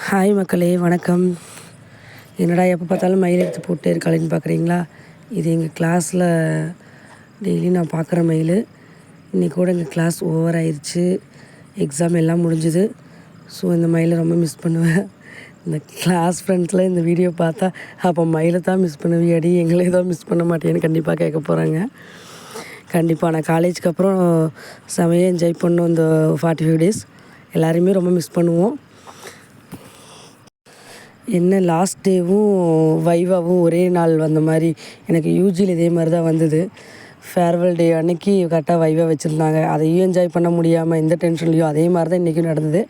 Hi மக்களே வணக்கம். என்னடா எப்போ பார்த்தாலும் மயில் எடுத்து போட்டே இருக்காளேன்னு பார்க்குறீங்களா இது எங்கள் கிளாஸில் டெய்லி நான் பார்க்குற மயில். இன்றைக்கி கூட எங்கள் கிளாஸ் ஓவர் ஆயிடுச்சு எக்ஸாம் எல்லாம் முடிஞ்சுது. ஸோ இந்த மயிலை ரொம்ப மிஸ் பண்ணுவேன். இந்த கிளாஸ் ஃப்ரெண்ட்ஸில் இந்த வீடியோ பார்த்தா அப்போ மயிலை தான் மிஸ் பண்ணுவியாடி எங்களே தான் மிஸ் பண்ண மாட்டேன்னு கண்டிப்பாக கேட்க போகிறாங்க கண்டிப்பாக நான் காலேஜுக்கு அப்புறம் செமையாக என்ஜாய் பண்ணோம் இந்த ஃபார்ட்டி ஃபைவ் டேஸ் எல்லாருமே ரொம்ப மிஸ் பண்ணுவோம். என்ன லாஸ்ட் டேவும் வைவாவும் ஒரே நாள் வந்த மாதிரி. எனக்கு யூஜியில் இதே மாதிரி தான் வந்தது. ஃபேர்வெல் டே அன்னைக்கு கரெக்டாக வைவா வச்சுருந்தாங்க. அதையும் என்ஜாய் பண்ண முடியாமல் எந்த டென்ஷன்லையும் அதே மாதிரி தான் இன்றைக்கும் நடந்தது.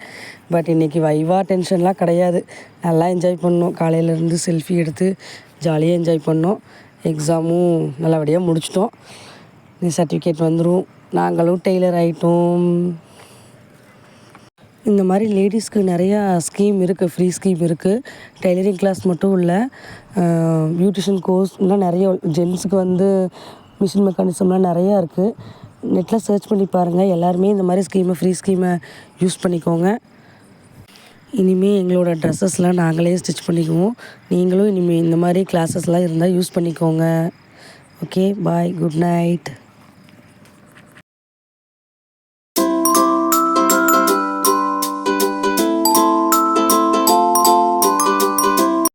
பட் இன்றைக்கி வைவா டென்ஷன்லாம் கிடையாது. நல்லா என்ஜாய் பண்ணோம். காலையிலேருந்து செல்ஃபி எடுத்து ஜாலியாக என்ஜாய் பண்ணோம். எக்ஸாமும் நல்லபடியாக முடிச்சிட்டோம். சர்டிஃபிகேட் வந்துடும் நாங்களும் டெய்லர் ஆகிட்டோம் இந்த மாதிரி லேடிஸ்க்கு நிறையா ஸ்கீம் இருக்குது ஃப்ரீ ஸ்கீம் இருக்குது டெய்லரிங் கிளாஸ் மட்டும் இல்லை பியூட்டிஷியன் கோர்ஸ் இன்னும் நிறைய ஜென்ஸுக்கு வந்து மிஷின் மெக்கானிசம்லாம் நிறையா இருக்குது நெட்டில் சர்ச் பண்ணி பாருங்கள் எல்லாருமே இந்த மாதிரி ஸ்கீமை ஃப்ரீ ஸ்கீமை யூஸ் பண்ணிக்கோங்க. இனிமேல் எங்களோட ட்ரெஸ்ஸஸ்லாம் நாங்களே ஸ்டிச் பண்ணிக்குவோம். நீங்களும் இனிமேல் இந்த மாதிரி கிளாஸஸ்லாம் இருந்தால் யூஸ் பண்ணிக்கோங்க. Okay bye good night